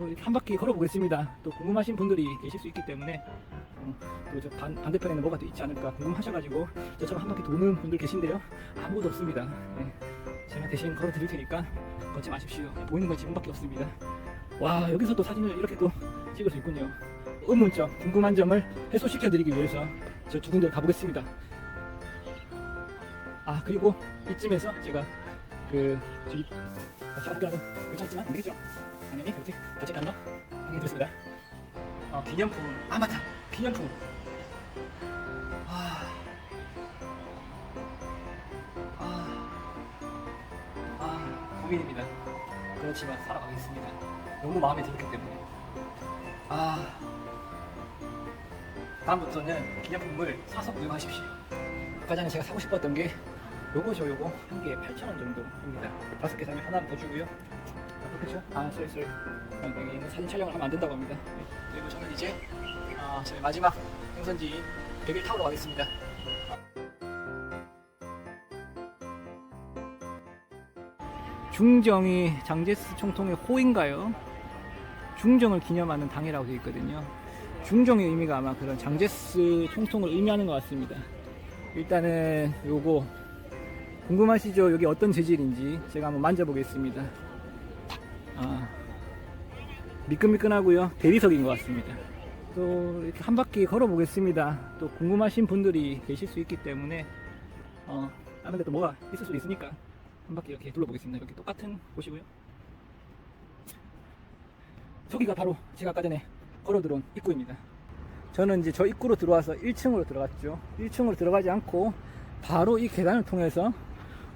한 바퀴 걸어보겠습니다. 또 궁금하신 분들이 계실 수 있기 때문에 어, 또저 반, 반대편에는 뭐가 또 있지 않을까 궁금하셔가지고 저처럼 한 바퀴 도는 분들 계신데요. 아무것도 없습니다. 네. 제가 대신 걸어드릴 테니까 걷지 마십시오. 보이는 건 지금밖에 없습니다. 와 여기서 또 사진을 이렇게 또 찍을 수 있군요. 의문점, 궁금한 점을 해소시켜드리기 위해서 저 두 군데 가보겠습니다. 아 그리고 이쯤에서 제가 그 저기 같이 함께하는 괜찮지만 안 되겠죠? 당연히 그렇게 같이 단어 하겠습니다. 어, 기념품 아 맞다 기념품 아, 아, 아 고민입니다. 그렇지만 살아가겠습니다. 너무 마음에 들었기 때문에 아 다음부터는 기념품을 사서 구입하십시오. 전에 제가 사고 싶었던 게 요거죠 요거 한 개에 8,000원 정도입니다. 다섯 개 사면 하나를 더 주고요. 아, 그렇죠? 아, 쏠, 쏠. 어, 여기 있는 사진 촬영을 하면 안 된다고 합니다. 네. 그리고 저는 이제 아, 저희 마지막 행선지인 100일 타우로 가겠습니다. 중정이 장제스 총통의 호인가요? 중정을 기념하는 당이라고 되어 있거든요. 중정의 의미가 아마 그런 장제스 총통을 의미하는 것 같습니다. 일단은 요거 궁금하시죠? 여기 어떤 재질인지 제가 한번 만져보겠습니다. 아, 미끈미끈하고요. 대리석인 것 같습니다. 또 이렇게 한 바퀴 걸어보겠습니다. 또 궁금하신 분들이 계실 수 있기 때문에 어, 다른 데또 뭐가 있을 수도 있으니까 한 바퀴 이렇게 둘러보겠습니다. 이렇게 똑같은 곳이고요. 저기가 바로 제가 아까 전에 걸어 들어온 입구입니다. 저는 이제 저 입구로 들어와서 1층으로 들어갔죠. 1층으로 들어가지 않고 바로 이 계단을 통해서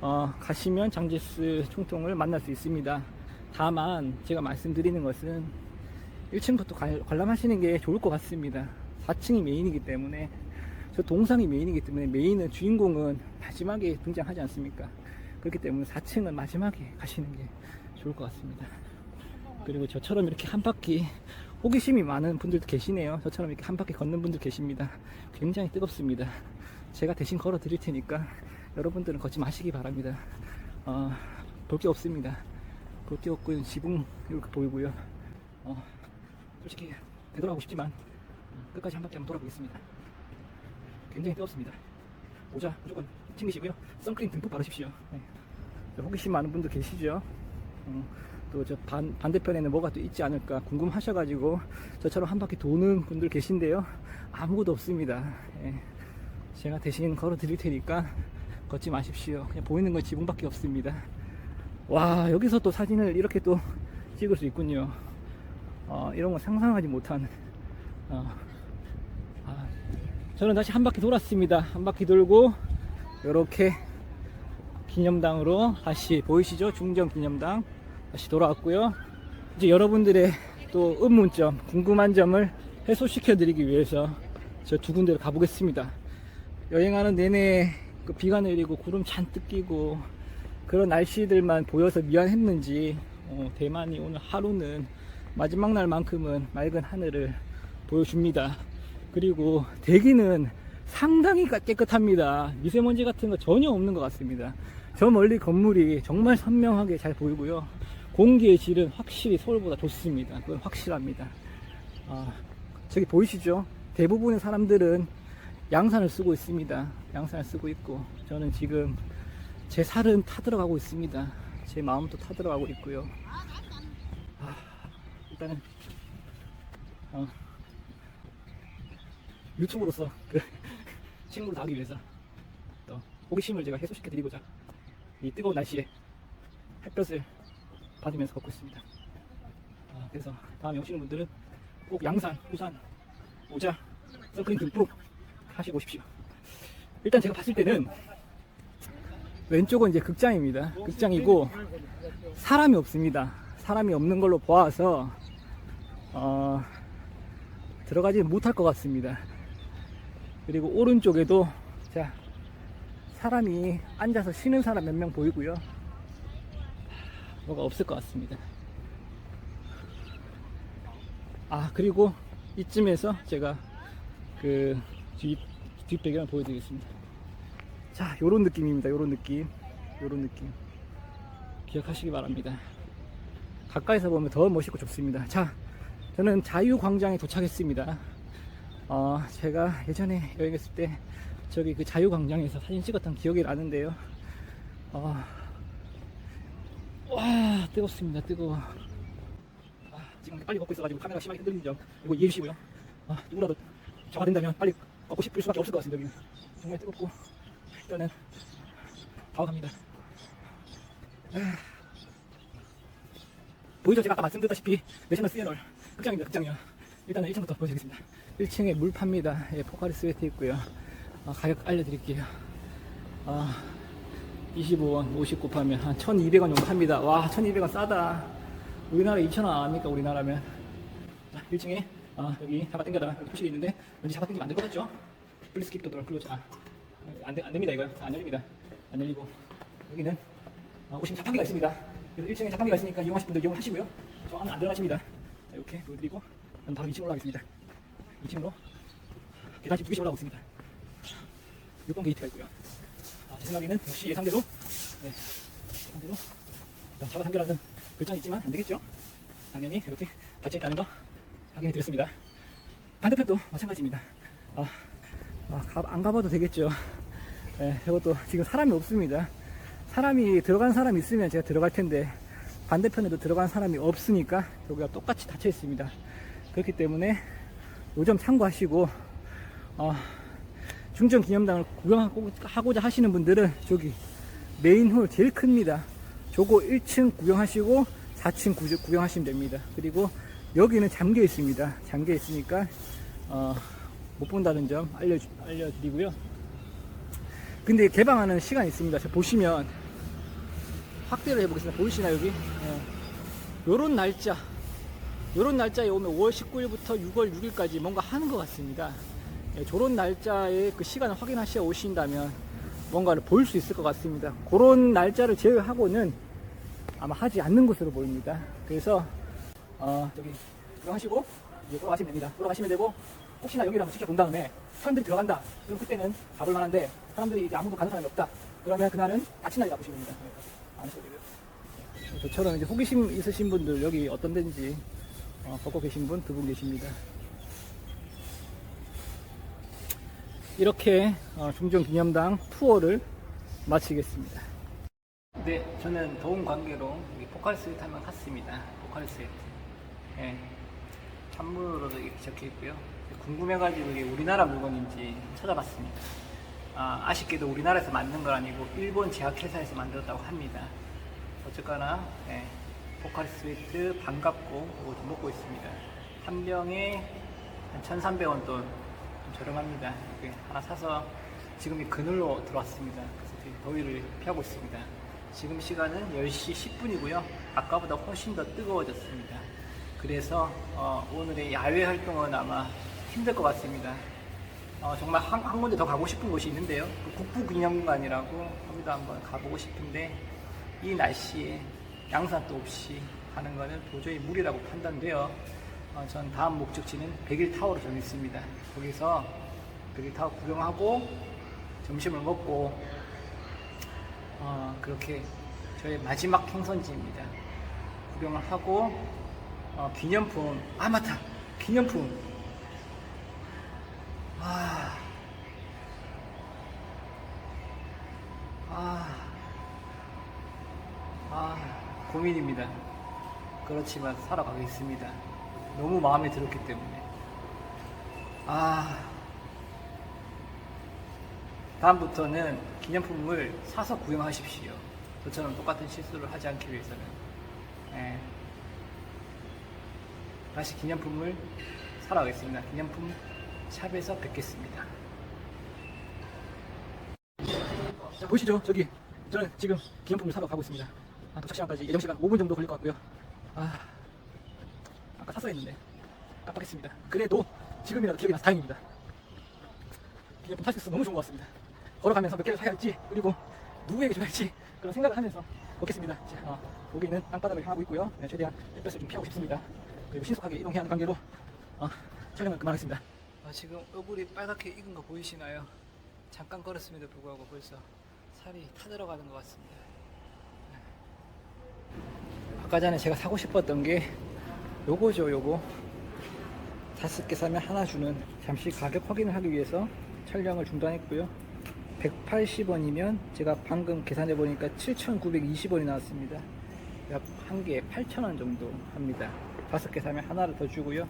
어, 가시면 장제스 총통을 만날 수 있습니다. 다만 제가 말씀드리는 것은 1층부터 관람하시는 게 좋을 것 같습니다. 4층이 메인이기 때문에 저 동상이 메인이기 때문에 메인은 주인공은 마지막에 등장하지 않습니까? 그렇기 때문에 4층은 마지막에 가시는 게 좋을 것 같습니다. 그리고 저처럼 이렇게 한 바퀴 호기심이 많은 분들도 계시네요. 저처럼 이렇게 한 바퀴 걷는 분들 계십니다. 굉장히 뜨겁습니다. 제가 대신 걸어 드릴 테니까 여러분들은 걷지 마시기 바랍니다. 어, 볼 게 없습니다. 볼 게 없고 지붕 이렇게 보이고요. 어, 솔직히 되돌아가고 싶지만 끝까지 한 바퀴 한번 돌아보겠습니다. 굉장히 뜨겁습니다. 모자 무조건 챙기시고요. 선크림 듬뿍 바르십시오. 네. 호기심 많은 분들 계시죠? 어, 또저 반대편에는 뭐가 또 있지 않을까 궁금하셔가지고 저처럼 한 바퀴 도는 분들 계신데요. 아무것도 없습니다. 예. 제가 대신 걸어 드릴 테니까 걷지 마십시오. 그냥 보이는 건 지붕밖에 없습니다. 와, 여기서 또 사진을 이렇게 또 찍을 수 있군요. 어, 이런 거 상상하지 못한. 어, 아, 저는 다시 한 바퀴 돌았습니다. 한 바퀴 돌고, 이렇게 기념당으로 다시 보이시죠? 중정 기념당. 다시 돌아왔고요. 이제 여러분들의 또 의문점, 궁금한 점을 해소시켜 드리기 위해서 저 두 군데를 가보겠습니다. 여행하는 내내 그 비가 내리고 구름 잔뜩 끼고 그런 날씨들만 보여서 미안했는지 어, 대만이 오늘 하루는 마지막 날만큼은 맑은 하늘을 보여줍니다. 그리고 대기는 상당히 깨끗합니다. 미세먼지 같은 거 전혀 없는 것 같습니다. 저 멀리 건물이 정말 선명하게 잘 보이고요. 공기의 질은 확실히 서울보다 좋습니다. 그건 확실합니다. 아, 저기 보이시죠? 대부분의 사람들은 양산을 쓰고 있습니다. 양산을 쓰고 있고 저는 지금 제 살은 타들어가고 있습니다. 제 마음도 타들어가고 있고요. 아, 일단은 어, 유튜브로서 그 친구를 하기 위해서 또 호기심을 제가 해소시켜 드리고자 이 뜨거운 날씨에 햇볕을 받으면서 걷고 있습니다. 아, 그래서 다음에 오시는 분들은 꼭 양산, 우산, 모자, 선크림 듬뿍 하시고 오십시오. 일단 제가 봤을 때는 왼쪽은 이제 극장입니다. 극장이고 사람이 없습니다. 사람이 없는 걸로 보아서 어, 들어가지 못할 것 같습니다. 그리고 오른쪽에도 자 사람이 앉아서 쉬는 사람 몇 명 보이고요. 뭐가 없을 것 같습니다. 아 그리고 이쯤에서 제가 그 뒷, 뒷배경을 보여드리겠습니다. 자, 요런 느낌입니다. 요런 느낌. 요런 느낌. 기억하시기 바랍니다. 가까이서 보면 더 멋있고 좋습니다. 자, 저는 자유광장에 도착했습니다. 어, 제가 예전에 여행했을 때 저기 그 자유광장에서 사진 찍었던 기억이 나는데요. 어, 와, 뜨겁습니다. 뜨거워. 아, 지금 빨리 걷고 있어가지고 카메라 심하게 흔들리는 점 이거 이해해 주시고요. 아, 누구라도 저가 된다면 빨리 걷고 싶을 수밖에 없을 것 같습니다. 여기는 정말 뜨겁고 일단은 바로 갑니다. 아. 보이죠? 제가 아까 말씀드렸다시피 내셔널 시애널 극장입니다. 극장이요. 일단은 1층부터 보여드리겠습니다. 1층에 물 팝니다. 예, 포카리 스웨트 있고요. 아, 가격 알려드릴게요. 아, 25원 50 곱하면 한 1200원 정도 합니다. 와, 1200원 싸다. 우리나라 2,000원 안 합니까? 우리나라면. 자, 1층에 아, 여기 잡아 당겨라. 여기 표시가 있는데 왠지 잡아 당기면 안 될 것 같죠? 플리스 킵 도돌 클로즈. 아, 안, 되, 안 됩니다. 이거. 안 열립니다. 안 열리고. 여기는 아, 오시면 자판기가 있습니다. 그래서 1층에 자판기가 있으니까 이용하실 분들 이용을 하시고요. 저 안에 안 들어가십니다. 자, 이렇게 보여드리고 저는 바로 2층으로 올라가겠습니다. 2층으로 계단식 두 개씩 올라가고 있습니다. 6번 게이트가 있고요. 아, 제 생각에는 역시 예상대로 네, 예상대로 일단 잡아당겨라는 글자는 있지만 안 되겠죠. 당연히 이렇게 닫혀 있다는 거 확인해 드렸습니다. 반대편도 마찬가지입니다. 아, 아, 가, 안 가봐도 되겠죠. 네, 이것도 지금 사람이 없습니다. 사람이 들어간 사람이 있으면 제가 들어갈 텐데 반대편에도 들어간 사람이 없으니까 여기가 똑같이 닫혀 있습니다. 그렇기 때문에 요점 참고하시고 어, 중정 기념당을 구경하고자 하시는 분들은 저기 메인홀 제일 큽니다. 저거 1층 구경하시고 4층 구- 구경하시면 됩니다. 그리고 여기는 잠겨 있습니다. 잠겨 있으니까 어, 못 본다는 점 알려 알려드리고요. 근데 개방하는 시간이 있습니다. 자, 보시면 확대를 해보겠습니다. 보이시나 여기? 예. 요런 날짜, 요런 날짜에 오면 5월 19일부터 6월 6일까지 뭔가 하는 것 같습니다. 예, 저런 날짜에 그 시간을 확인하시어 오신다면 뭔가를 볼 수 있을 것 같습니다. 그런 날짜를 제외하고는 아마 하지 않는 것으로 보입니다. 그래서 어, 저기 들어가시고 이제 돌아가시면 됩니다. 돌아가시면 되고 혹시나 여기를 한번 지켜본 다음에 사람들이 들어간다. 그럼 그때는 가볼 만한데 사람들이 이제 아무도 가는 사람이 없다. 그러면 그날은 닫힌 날이라 보시면 됩니다. 네, 안 하셔도 되고요. 저처럼 이제 호기심 있으신 분들 여기 어떤 데인지 어, 걷고 계신 분 두 분 계십니다. 이렇게 어, 중정기념당 투어를 마치겠습니다. 네, 저는 더운 관계로 여기 포카리 스웨트 한번 샀습니다. 포카리 스웨트. 예. 한문으로도 이렇게 적혀 있고요. 궁금해가지고 이게 우리나라 물건인지 찾아봤습니다. 아, 아쉽게도 우리나라에서 만든 건 아니고 일본 제약회사에서 만들었다고 합니다. 어쨌거나 예, 포카리 스웨트 반갑고 좀 먹고 있습니다. 한 병에 한 1,300원 돈좀 저렴합니다. 이렇게 하나 사서 지금 이 그늘로 들어왔습니다. 그래서 더위를 피하고 있습니다. 지금 시간은 10시 10분이고요. 아까보다 훨씬 더 뜨거워졌습니다. 그래서 어, 오늘의 야외 활동은 아마 힘들 것 같습니다. 어, 정말 한, 한 군데 더 가고 싶은 곳이 있는데요. 그 국부기념관이라고 거기도 한번 가보고 싶은데 이 날씨에 양산도 없이 가는 거는 도저히 무리라고 판단돼요. 어, 전 다음 목적지는 백일타워로 정했습니다. 거기서 백일타워 구경하고 점심을 먹고 어, 그렇게 저의 마지막 행선지입니다. 구경을 하고 어, 기념품 아 맞다 기념품 아, 아, 아, 고민입니다. 그렇지만 살아가겠습니다. 너무 마음에 들었기 때문에. 아, 다음부터는 기념품을 사서 구경하십시오. 저처럼 똑같은 실수를 하지 않기 위해서는. 예. 다시 기념품을 사러 가겠습니다. 기념품 샵에서 뵙겠습니다. 자, 보시죠. 저기 저는 지금 기념품을 사러 가고 있습니다. 아, 도착 시간까지 예정 시간 5분 정도 걸릴 것 같고요. 아, 아까 샀어야 했는데 깜빡했습니다. 그래도 지금이라도 기억이 나서 다행입니다. 기념품 살수 너무 좋은 것 같습니다. 걸어가면서 몇 개를 사야 할지 그리고 누구에게 줘야 할지 그런 생각을 하면서 먹겠습니다. 자, 어, 여기는 땅바닥을 향하고 있고요. 네, 최대한 햇볕을 좀 피하고 싶습니다. 신속하게 이동해야 하는 관계로 어, 촬영을 그만하겠습니다. 아, 지금 얼굴이 빨갛게 익은 거 보이시나요? 잠깐 걸었음에도 불구하고 벌써 살이 타들어가는 것 같습니다. 네. 아까 전에 제가 사고 싶었던 게 요거죠 요거 다섯 개 사면 하나 주는 잠시 가격 확인을 하기 위해서 촬영을 중단했고요 180원이면 제가 방금 계산해 보니까 7,920원이 나왔습니다 약 한 개에 8,000원 정도 합니다 다섯 개 사면 하나를 더 주고요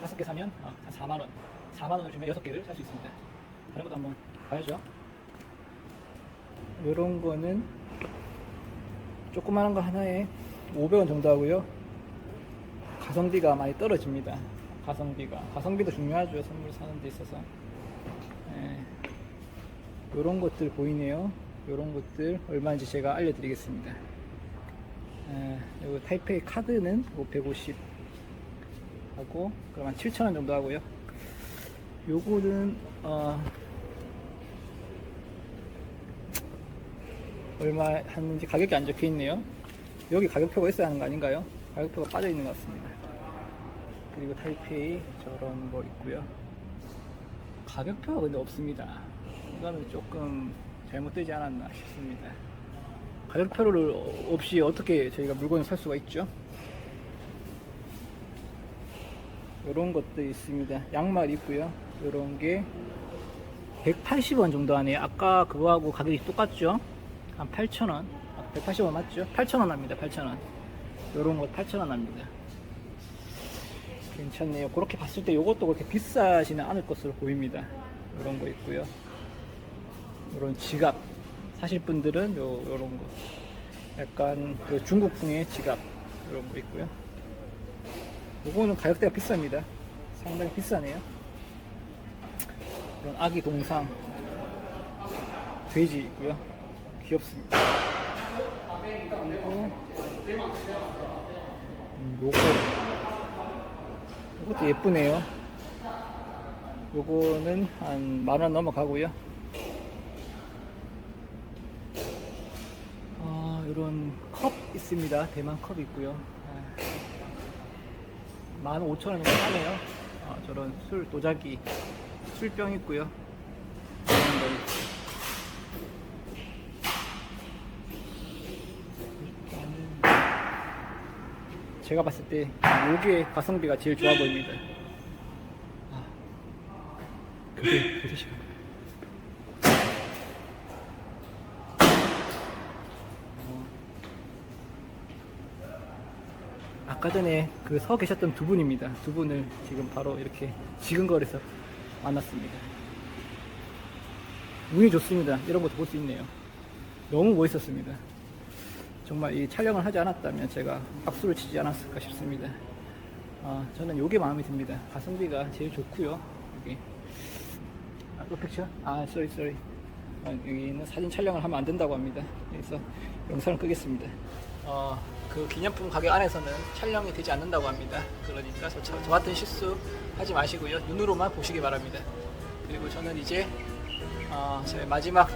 다섯 개 사면 아, 한 4만 원 4만 원을 주면 여섯 개를 살 수 있습니다 다른 것도 한번 봐야죠 요런 거는 조그마한 거 하나에 500원 정도 하고요. 가성비가 많이 떨어집니다. 가성비가. 가성비도 중요하죠. 선물 사는 데 있어서. 예. 요런 것들 보이네요. 요런 것들 얼마인지 제가 알려드리겠습니다. 예, 요거 타이페이 카드는 150 하고 그럼 한 7,000원 정도 하고요. 요거는 어, 얼마 하는지 가격이 안 적혀 있네요. 여기 가격표가 있어야 하는 거 아닌가요? 가격표가 빠져 있는 것 같습니다. 그리고 타이페이 저런 거 있고요. 가격표가 근데 없습니다. 이거는 조금 잘못되지 않았나 싶습니다. 가격표를 없이 어떻게 저희가 물건을 살 수가 있죠? 이런 것도 있습니다. 양말 있고요. 이런 게 180원 정도 하네요. 아까 그거하고 가격이 똑같죠? 한 8,000원. 180원 맞죠? 8,000원 합니다. 8,000원. 요런 거 8,000원 합니다. 괜찮네요. 그렇게 봤을 때 이것도 그렇게 비싸지는 않을 것으로 보입니다. 이런 거 있고요. 이런 지갑 사실 분들은 요 요런 거 약간 그 중국풍의 지갑 이런 거 있고요. 요거는 가격대가 비쌉니다. 상당히 비싸네요. 이런 아기 동상 돼지 있고요. 귀엽습니다. 그리고 음, 요거 이것도 예쁘네요. 요거는 한 만 원 넘어가고요. 아, 이런 컵 있습니다. 대만 컵 있고요. 아, 만 오천 원 정도 하네요. 아, 저런 술 도자기 술병 있고요. 제가 봤을 때 요게 가성비가 제일 좋아 보입니다. 아, 그게 그게 시간. 아까 전에 그 서 계셨던 두 분입니다. 두 분을 지금 바로 이렇게 지근거리에서 만났습니다. 운이 좋습니다. 이런 것도 볼 수 있네요. 너무 멋있었습니다. 정말 이 촬영을 하지 않았다면 제가 박수를 치지 않았을까 싶습니다. 아, 저는 요게 마음에 듭니다. 가성비가 제일 좋고요. 여기 아, 로펙션? 아, 쏘리 쏘리. 아, 여기는 사진 촬영을 하면 안 된다고 합니다. 그래서 영상을 끄겠습니다. 어, 그 기념품 가게 안에서는 촬영이 되지 않는다고 합니다. 그러니까 저, 저 같은 실수 하지 마시고요. 눈으로만 보시기 바랍니다. 그리고 저는 이제 어, 저의 마지막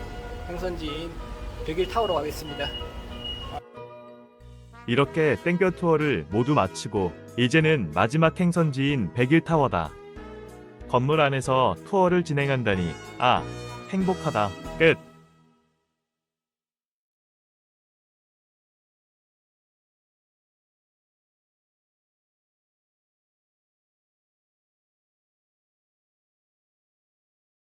행선지인 백일 타워로 가겠습니다. 이렇게 땡볕 투어를 모두 마치고 이제는 마지막 행선지인 백일 타워다. 건물 안에서 투어를 진행한다니 아 행복하다. 끝.